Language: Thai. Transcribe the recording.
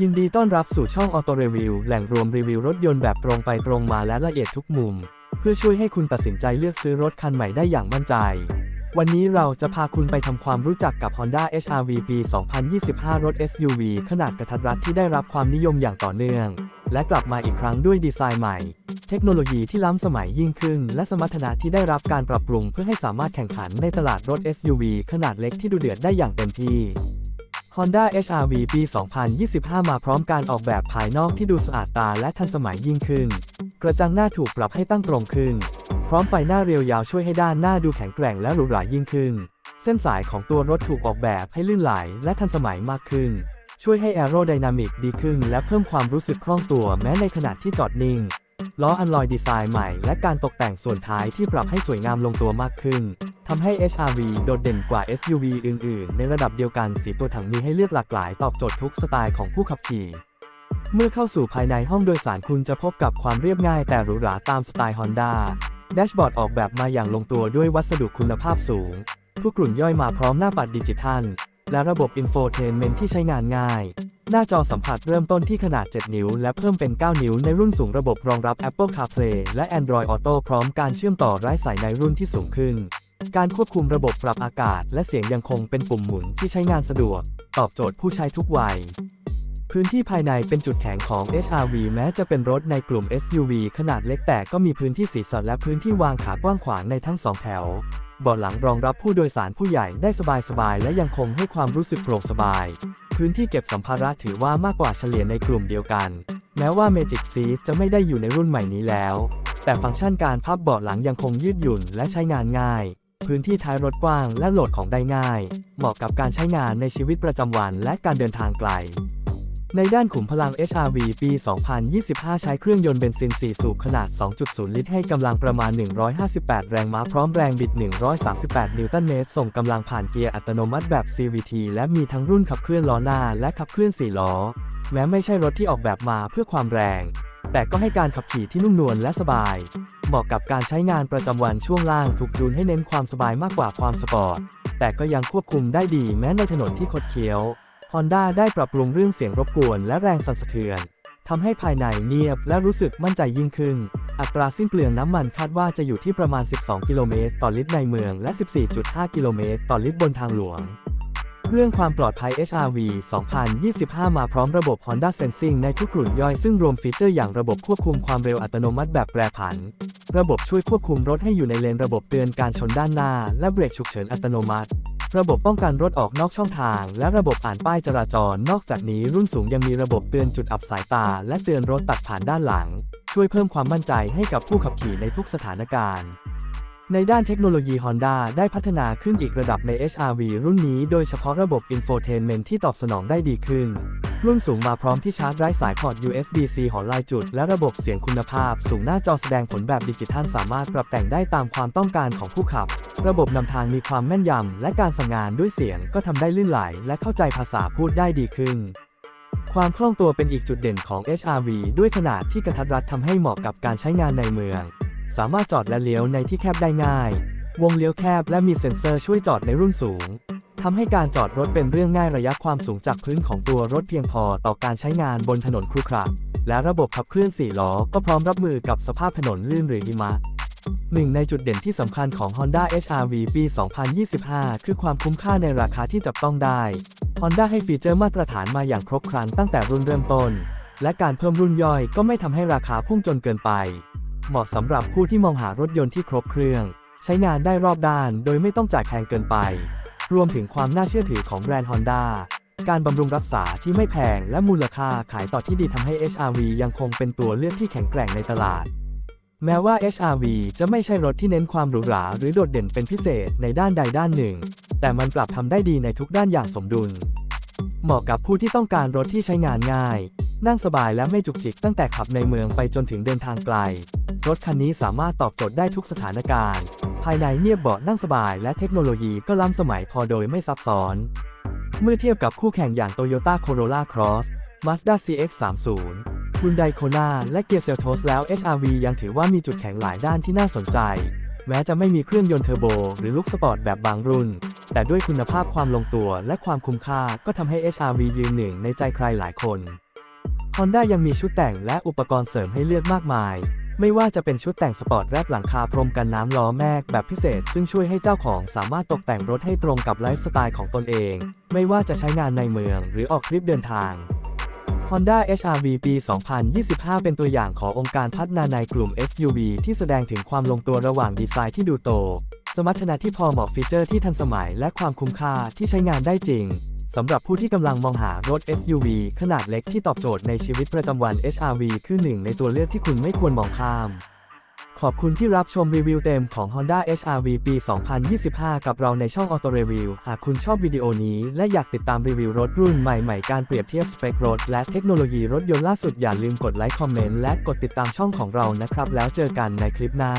ยินดีต้อนรับสู่ช่องออโตรีวิวแหล่งรวมรีวิวรถยนต์แบบตรงไปตรงมาและละเอียดทุกมุม เพื่อช่วยให้คุณตัดสินใจเลือกซื้อรถคันใหม่ได้อย่างมั่นใจ วันนี้เราจะพาคุณไปทำความรู้จักกับ Honda HR-V ปี 2025 รถ SUV ขนาดกระทัดรัดที่ได้รับความนิยมอย่างต่อเนื่อง และกลับมาอีกครั้งด้วยดีไซน์ใหม่ เทคโนโลยีที่ล้ำสมัยยิ่งขึ้น และสมรรถนะที่ได้รับการปรับปรุงเพื่อให้สามารถแข่งขันในตลาดรถ SUV ขนาดเล็กที่ดูเดือดได้อย่างเต็มที่ Honda HR-V ปี 2025 มาพร้อมการออกแบบภายนอกที่ดูสะอาดตาและทันสมัยยิ่งขึ้น กระจังหน้าถูกปรับให้ตั้งตรงขึ้น พร้อมไฟหน้าเรียวยาวช่วยให้ด้านหน้าดูแข็งแกร่งและหรูหรายิ่งขึ้น เส้นสายของตัวรถถูกออกแบบให้ลื่นไหลและทันสมัยมากขึ้น ช่วยให้แอโรไดนามิกดีขึ้น และเพิ่มความรู้สึกคล่องตัวแม้ในขณะที่จอดนิ่ง ล้ออันลอยดีไซน์ใหม่ และการตกแต่งส่วนท้ายที่ปรับให้สวยงามลงตัวมากขึ้น ทำให้ HR-V โดดเด่นกว่า SUV อื่น ๆ ในระดับเดียวกันสีตัวถังมีให้เลือกหลากหลายตอบโจทย์ทุกสไตล์ของผู้ขับขี่เมื่อเข้าสู่ภายในห้องโดยสารคุณจะพบกับความเรียบง่ายแต่หรูหราตามสไตล์ Honda แดชบอร์ดออกแบบมาอย่างลงตัวด้วยวัสดุคุณภาพสูงผู้กลุ่นย่อยมาพร้อมหน้าปัดดิจิทัล และระบบอินโฟเทนเมนที่ใช้งานง่าย หน้าจอสัมผัสเริ่มต้นที่ขนาด 7 นิ้ว และเพิ่มเป็น 9 นิ้วในรุ่นสูงระบบรองรับ Apple CarPlay และ Android Auto พร้อมการเชื่อมต่อไร้สายในรุ่นที่สูงขึ้น การควบคุมระบบปรับอากาศและเสียงยังคงเป็นปุ่มหมุนที่ใช้งานสะดวก ตอบโจทย์ผู้ใช้ทุกวัย พื้นที่ภายในเป็นจุดแข็งของ HR-V แม้จะเป็นรถในกลุ่ม SUV ขนาดเล็กแต่ก็มีพื้นที่สีสันและพื้นที่วางขากว้างขวางในทั้งสองแถวเบาะหลังรองรับผู้โดยสารผู้ใหญ่ได้สบายๆและยังคงให้ความรู้สึกโปร่งสบาย พื้นที่เก็บสัมภาระถือว่ามากกว่าเฉลี่ยในกลุ่มเดียวกัน แม้ว่า Magic Seat จะไม่ได้อยู่ในรุ่นใหม่นี้แล้ว แต่ฟังก์ชันการพับเบาะหลังยังคงยืดหยุ่นและใช้งานง่าย พื้นที่ท้ายรถกว้างและโหลดของได้ง่าย เหมาะกับการใช้งานในชีวิตประจำวันและการเดินทางไกล ในด้านขุมพลัง HR-V ปี 2025 ใช้เครื่องยนต์เบนซิน 4 สูบขนาด 2.0 ลิตรให้กำลังประมาณ 158 แรงม้าพร้อมแรงบิด 138 นิวตันเมตร ส่งกำลังผ่านเกียร์อัตโนมัติแบบ CVT และมีทั้งรุ่นขับเคลื่อนล้อหน้าและขับเคลื่อน4ล้อ แม้ไม่ใช่รถที่ออกแบบมาเพื่อความแรง แต่ก็ให้การขับขี่ที่นุ่มนวลและสบาย เหมาะกับการใช้งานประจำวันช่วงล่างถูกจูนให้เน้นความสบายมากกว่าความสปอร์ต แต่ก็ยังควบคุมได้ดีแม้ในถนนที่คดเคี้ยว Honda ได้ปรับปรุงเรื่องเสียงรบกวนและแรงสั่นสะเทือนทำให้ภายในเงียบและรู้สึกมั่นใจยิ่งขึ้น อัตราสิ้นเปลืองน้ำมันคาดว่าจะอยู่ที่ประมาณ 12 กิโลเมตรต่อลิตรในเมืองและ 14.5 กิโลเมตรต่อลิตรบนทางหลวง เรื่องความปลอดภัย HR-V 2025 มาพร้อมระบบ Honda Sensing ในทุกกลุ่มย่อยซึ่งรวมฟีเจอร์อย่างระบบควบคุมความเร็วอัตโนมัติแบบแปรผัน ระบบช่วยควบคุมรถให้อยู่ในเลนระบบเตือนการชนด้านหน้า และเบรกฉุกเฉินอัตโนมัติ ระบบป้องกันรถออกนอกช่องทาง และระบบอ่านป้ายจราจร นอกจากนี้รุ่นสูงยังมีระบบเตือนจุดอับสายตา และเตือนรถตัดผ่านด้านหลัง ช่วยเพิ่มความมั่นใจให้กับผู้ขับขี่ในทุกสถานการณ์ ในด้านเทคโนโลยี Honda ได้พัฒนาขึ้นอีกระดับใน HR-V รุ่นนี้โดยเฉพาะระบบ Infotainment ที่ตอบสนองได้ดีขึ้น รุ่นสูงมาพร้อมที่ชาร์จไร้สายพอร์ต USB-C หอลายจุด และระบบเสียงคุณภาพ สูงหน้าจอแสดงผลแบบดิจิทัลสามารถปรับแต่งได้ตามความต้องการของผู้ขับ ระบบนำทางมีความแม่นยำและการสั่งงานด้วยเสียงก็ทำได้ลื่นไหล และเข้าใจภาษาพูดได้ดีขึ้นความคล่องตัวเป็นอีกจุดเด่นของ HR-V ด้วยขนาดที่กระทัดรัดทำให้เหมาะกับการใช้งานในเมือง สามารถจอดและเลี้ยวในที่แคบได้ง่าย วงเลี้ยวแคบและมีเซ็นเซอร์ช่วยจอดในรุ่นสูงทำให้การจอดรถเป็นเรื่องง่ายระยะความสูงจากพื้นของตัวรถเพียงพอต่อการใช้งานบนถนนครุขระและระบบขับเคลื่อน4ล้อก็พร้อมรับมือกับสภาพถนนลื่นหรือหิมะหนึ่งในจุดเด่นที่สำคัญของ Honda HR-V ปี 2025 คือความคุ้มค่าในราคาที่จับต้องได้ Honda ให้ฟีเจอร์มาตรฐานมาอย่างครบครันตั้งแต่รุ่นเริ่มต้น และการเพิ่มรุ่นย่อยก็ไม่ทำให้ราคาพุ่งจนเกินไป เหมาะสำหรับผู้ที่มองหารถยนต์ที่ครบเครื่อง ใช้งานได้รอบด้านโดยไม่ต้องจ่ายแพงเกินไป รวมถึงความน่าเชื่อถือของแบรนด์ Honda การบำรุงรักษาที่ไม่แพงและมูลค่าขายต่อที่ดีทำให้ HR-V ยังคงเป็นตัวเลือกที่แข็งแกร่งในตลาด แม้ว่า HR-V จะไม่ใช่รถที่เน้นความหรูหราหรือโดดเด่นเป็นพิเศษในด้านใดด้านหนึ่ง แต่มันกลับทำได้ดีในทุกด้านอย่างสมดุล เหมาะกับผู้ที่ต้องการรถที่ใช้งานง่าย นั่งสบายและไม่จุกจิกตั้งแต่ขับในเมืองไปจนถึงเดินทางไกล รถคันนี้สามารถตอบโจทย์ได้ทุกสถานการณ์ ภายในเงียบเบาะนั่งสบายและเทคโนโลยีก็ล้ำสมัยพอโดยไม่ซับซ้อน เมื่อเทียบกับคู่แข่งอย่าง Toyota Corolla Cross Mazda CX-30 Hyundai Kona และ Kia Seltos แล้ว HR-V ยังถือว่ามีจุดแข็งหลายด้านที่น่าสนใจ แม้จะไม่มีเครื่องยนต์เทอร์โบหรือลุคสปอร์ตแบบบางรุ่น แต่ด้วยคุณภาพความลงตัวและความคุ้มค่าก็ทำให้ HR-V ยืนหนึ่งในใจใครหลายคน Honda ยังมีชุดแต่งและอุปกรณ์เสริมให้เลือกมากมาย ไม่ว่าจะเป็นชุดแต่งสปอร์ตแรปหลังคาพรมกันน้ำล้อแมกแบบพิเศษ ซึ่งช่วยให้เจ้าของสามารถตกแต่งรถให้ตรงกับไลฟ์สไตล์ของตนเอง ไม่ว่าจะใช้งานในเมืองหรือออกทริปเดินทาง Honda HR-V ปี 2025 เป็นตัวอย่างขององค์การพัฒนาในกลุ่ม SUV ที่แสดงถึงความลงตัวระหว่างดีไซน์ที่ดูโต สมรรถนะที่พอเหมาะฟีเจอร์ที่ทันสมัยและความคุ้มค่าที่ใช้งานได้จริง สำหรับผู้ที่กำลังมองหารถ SUV ขนาดเล็กที่ตอบโจทย์ในชีวิตประจำวัน HR-V คือหนึ่งในตัวเลือกที่คุณไม่ควรมองข้าม ขอบคุณที่รับชมรีวิวเต็มของ Honda HR-V ปี 2025 กับเราในช่อง Auto Review หากคุณชอบวิดีโอนี้ และอยากติดตามรีวิวรถรุ่นใหม่ๆ การเปรียบเทียบสเปครถ และเทคโนโลยีรถยนต์ล่าสุดอย่าลืมกดไลค์คอมเมนต์และกดติดตามช่องของเรานะครับ แล้วเจอกันในคลิปหน้า